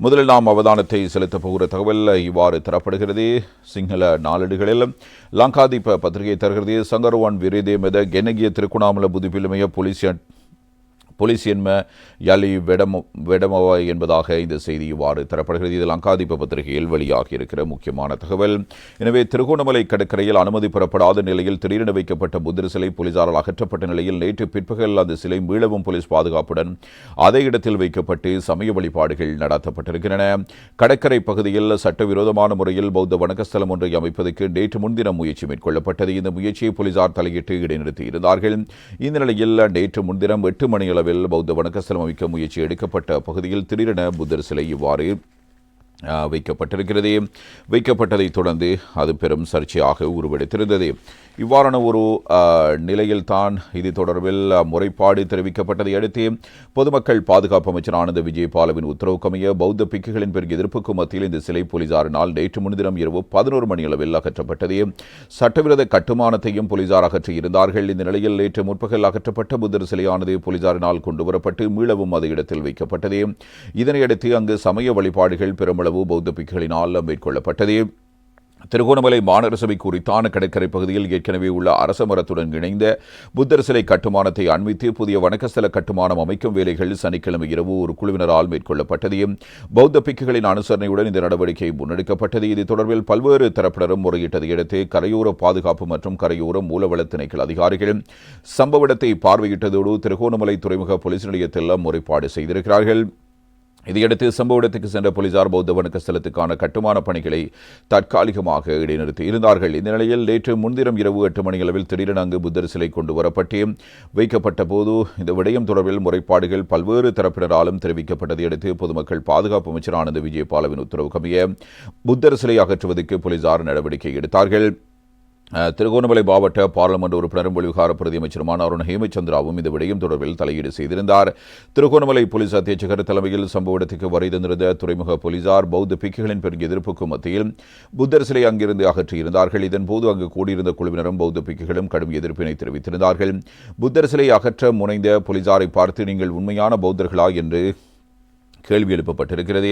முதலில் நாம் அவதானத்தை செலுத்தப் போகிற தகவல் இவ்வாறு தரப்படுகிறது. சிங்கள நாளேடுகளில் லங்காதீப பத்திரிகை தருகிறது. சங்கரவான் விரேதே மெத கெனகிய திருக்குணாமல புதுப்பிலுமைய போலீஸ் போலீஸ் என்ம யலி வெடம வெடமவ என்பதாக இந்த செய்தி இவ்வாறு தரப்படுகிறது. இது லங்காதீப பத்திரிகையில் வெளியாகி இருக்கிற முக்கியமான தகவல். எனவே திருகோணமலை கடற்கரையில் அனுமதி பெறப்படாத நிலையில் திடீரென வைக்கப்பட்ட புத்தர் சிலை போலீசாரால் அகற்றப்பட்ட நிலையில் நேற்று பிற்பகல் அந்த சிலை மீளவும் போலீஸ் பாதுகாப்புடன் அதே இடத்தில் வைக்கப்பட்டு சமய வழிபாடுகள் நடத்தப்பட்டிருக்கின்றன. கடற்கரை பகுதியில் சட்டவிரோதமான முறையில் பௌத்த வணக்கஸ்தலம் ஒன்றை அமைப்பதற்கு நேற்று முன்தினம் முயற்சி மேற்கொள்ளப்பட்டது. இந்த முயற்சியை போலீசார் தலையிட்டு இடைநிறுத்தி இருந்தார்கள் இந்த நிலையில் நேற்று முன்தினம் எட்டு மணி அளவில் பௌத்த வணக்கஸ்தலம் அமைக்க முயற்சி எடுக்கப்பட்ட பகுதியில் திடீரென புத்தர் சிலை இவ்வாறு வைக்கப்பட்டிருக்கிறது. வைக்கப்பட்டதைத் தொடர்ந்து அது பெரும் சர்ச்சையாக உருவெடுத்திருந்தது. இவ்வாறான ஒரு நிலையில்தான் இது தொடர்பில் முறைப்பாடு தெரிவிக்கப்பட்டதை அடுத்து பொதுமக்கள் பாதுகாப்பு அமைச்சர் ஆனந்த விஜயபாலவின் உத்தரவுக்கமைய பௌத்த பிக்குகளின் பெரிய எதிர்ப்புக்கு மத்தியில் இந்த சிலை போலீசாரினால் நேற்று முன்தினம் இரவு பதினோரு மணி அளவில் அகற்றப்பட்டது. சட்டவிரோத கட்டுமானத்தையும் போலீசார் அகற்றியிருந்தார்கள் இந்த நிலையில் நேற்று முற்பகல் அகற்றப்பட்ட புத்தர் சிலையானது போலீசாரினால் கொண்டுவரப்பட்டு மீளவும் அது இடத்தில் வைக்கப்பட்டது. இதனையடுத்து அங்கு சமய வழிபாடுகள் பெருமளவு பௌத்த பிக்குகளினால் மேற்கொள்ளப்பட்டது. திருகோணமலை மாநகர சபைக்கு உரித்தான கடற்கரை பகுதியில் ஏற்கனவே உள்ள அரச மரத்துடன் இணைந்த புத்தர் சிலை கட்டுமானத்தை அண்மித்து புதிய வணக்கஸ்தல கட்டுமானம் அமைக்கும் வேலைகள் சனிக்கிழமை இரவு ஒரு குழுவினரால் மேற்கொள்ளப்பட்டதையும் பௌத்த பிக்குகளின் அனுசரணையுடன் இந்த நடவடிக்கை முன்னெடுக்கப்பட்டது. இது தொடர்பில் பல்வேறு தரப்பினரும் முறையிட்டதையடுத்து கரையோர பாதுகாப்பு மற்றும் கரையோர மூலவள திணைக்கள் அதிகாரிகள் சம்பவ இடத்தை பார்வையிட்டதோடு திருகோணமலை துறைமுக போலீஸ் நிலையத்தில் முறைப்பாடு செய்திருக்கிறார்கள். இதையடுத்து சம்பவ இடத்துக்கு சென்ற போலீசார் பௌத்த வணக்க ஸ்தலத்துக்கான கட்டுமான பணிகளை தற்காலிகமாக இடைநிறுத்தி இருந்தார்கள். இந்த நிலையில் நேற்று முன்தினம் இரவு எட்டு மணி அளவில் திடீரென அங்கு புத்தர் சிலை கொண்டு வரப்பட்டு வைக்கப்பட்ட போது இந்த விடயம் தொடர்பில் முறைப்பாடுகள் பல்வேறு தரப்பினராலும் தெரிவிக்கப்பட்டதை அடுத்து பொதுமக்கள் பாதுகாப்பு அமைச்சர் ஆனந்த விஜயபாலவின் உத்தரவுக்கமைய புத்தர் சிலை அகற்றுவதற்கு போலீசார் நடவடிக்கை எடுத்தார்கள். திருகோணமலை மாவட்ட பாராளுமன்ற உறுப்பினரும் வெளிவிகார பிரதி அமைச்சருமான அருண் ஹேமச்சந்திராவும் இந்த விடயம் தொடர்பில் தலையீடு செய்திருந்தார். திருகோணமலை போலீஸ் அத்தியட்சகர் தலைமையில் சம்பவ இடத்துக்கு வரை தந்திருந்த துறைமுக போலீசார் பௌத்த பிக்குகளின் பெரும் எதிர்ப்புக்கு மத்தியில் புத்தர் சிலை அங்கிருந்து அகற்றியிருந்தார்கள். இதன்போது அங்கு கூடியிருந்த குழுவினரும் பௌத்த பிக்குகளும் கடும் எதிர்ப்பினை தெரிவித்திருந்தார்கள். புத்தர் சிலை அகற்ற முனைந்த போலீசாரை பார்த்து நீங்கள் உண்மையான பௌத்தர்களா? என்று கேள்வி எழுப்பப்பட்டிருக்கிறது.